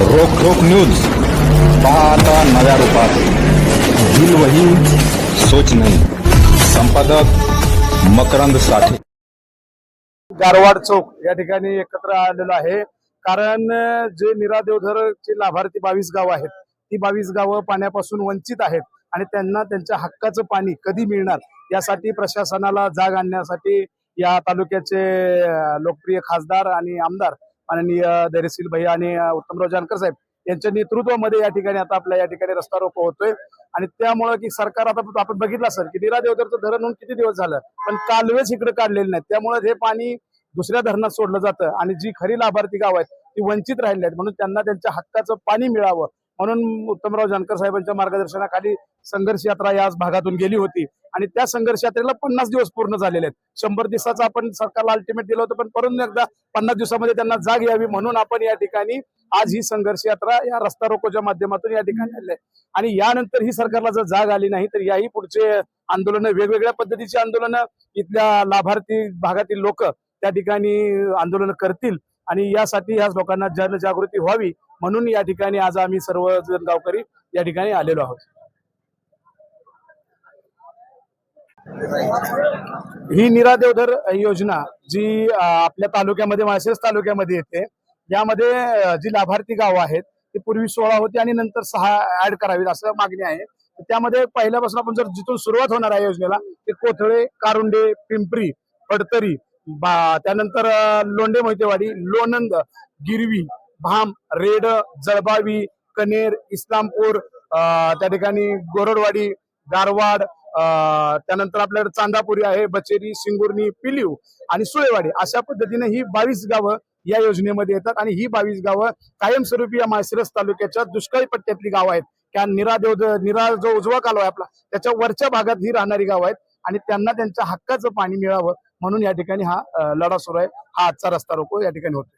रोख रोख न्यूज. पाहता नव्या रूपात. दिल वही सोच नाही. संपादक मकरंद साठे. गारवाड चौक या ठिकाणी एकत्र आलेलो आहे. कारण जे निरा देवधरचे लाभार्थी बावीस गाव आहेत ती बावीस गावं पाण्यापासून वंचित आहेत आणि त्यांना त्यांच्या हक्काचं पाणी कधी मिळणार यासाठी प्रशासनाला जाग आणण्यासाठी या तालुक्याचे लोकप्रिय खासदार आणि आमदार माननीय धैर्यशील भैया आणि उत्तमराव जानकर साहेब यांच्या नेतृत्वामध्ये या ठिकाणी आता आपल्या या ठिकाणी रस्ता रोको होतोय. आणि त्यामुळं की सरकार आता आपण बघितलं सर की निरा देवधरचं धरण होऊन किती दिवस झालं पण कालवेच इकडे काढलेले नाहीत त्यामुळे हे पाणी दुसऱ्या धरणात सोडलं जातं आणि जी खरी लाभार्थी गाव आहेत ती वंचित राहिली आहेत. म्हणून त्यांना त्यांच्या हक्काचं पाणी मिळावं. म्हणून उत्तमराव जानकर साहेबांच्या मार्गदर्शनाखाली संघर्ष यात्रा या भागातून गेली होती. आणि त्या संघर्ष यात्रेला पन्नास दिवस पूर्ण झालेले आहेत. शंभर दिवसाचा आपण सरकारला अल्टिमेट दिलं होतं पण परत एकदा पन्नास दिवसामध्ये त्यांना जाग यावी म्हणून आपण या ठिकाणी आज ही संघर्ष यात्रा या रस्ता रोकोच्या माध्यमातून या ठिकाणी आली आहे. आणि यानंतर ही सरकारला जर जाग आली नाही तर याही पुढचे आंदोलन वेगवेगळ्या पद्धतीची आंदोलन इथल्या लाभार्थी भागातील लोक त्या ठिकाणी आंदोलन करतील. आणि यासाठी ह्या लोकांना जनजागृती व्हावी म्हणून या ठिकाणी आज आम्ही सर्वजण गावकरी या ठिकाणी आलेलो आहोत. ही निरा देवधर योजना जी आपल्या तालुक्यामध्ये माळशेज तालुक्यामध्ये येते. यामध्ये जी लाभार्थी गावं आहेत ती पूर्वी सोळा होती आणि नंतर सहा ऍड करावीत असं मागणी आहे. त्यामध्ये पहिल्यापासून आपण जर जिथून सुरुवात होणार आहे योजनेला ते कोथळे कारुंडे पिंपरी फडतरी बा- त्यानंतर लोंडे मोहितेवाडी लोणंद गिरवी भाम रेड जळबावी कनेर इस्लामपूर त्या ठिकाणी गोरडवाडी गारवाड त्यानंतर आपल्याकडे चांदापुरी आहे बचेरी सिंगुर्णी पिलीव आणि सुळेवाडी अशा पद्धतीने ही बावीस गावं या योजनेमध्ये येतात आणि ही बावीस गावं कायमस्वरूपी या माळशिरस तालुक्याच्या दुष्काळी पट्ट्यातली गावं आहेत. त्या निरा देव निरा जो उजवा कालवा आहे आपला. त्याच्या वरच्या भागात ही राहणारी गावं आहेत आणि त्यांना त्यांच्या हक्काचं पाणी मिळावं म्हणून या ठिकाणी हा लढा सुरू आहे. हा आजचा रस्ता रोको या ठिकाणी होतो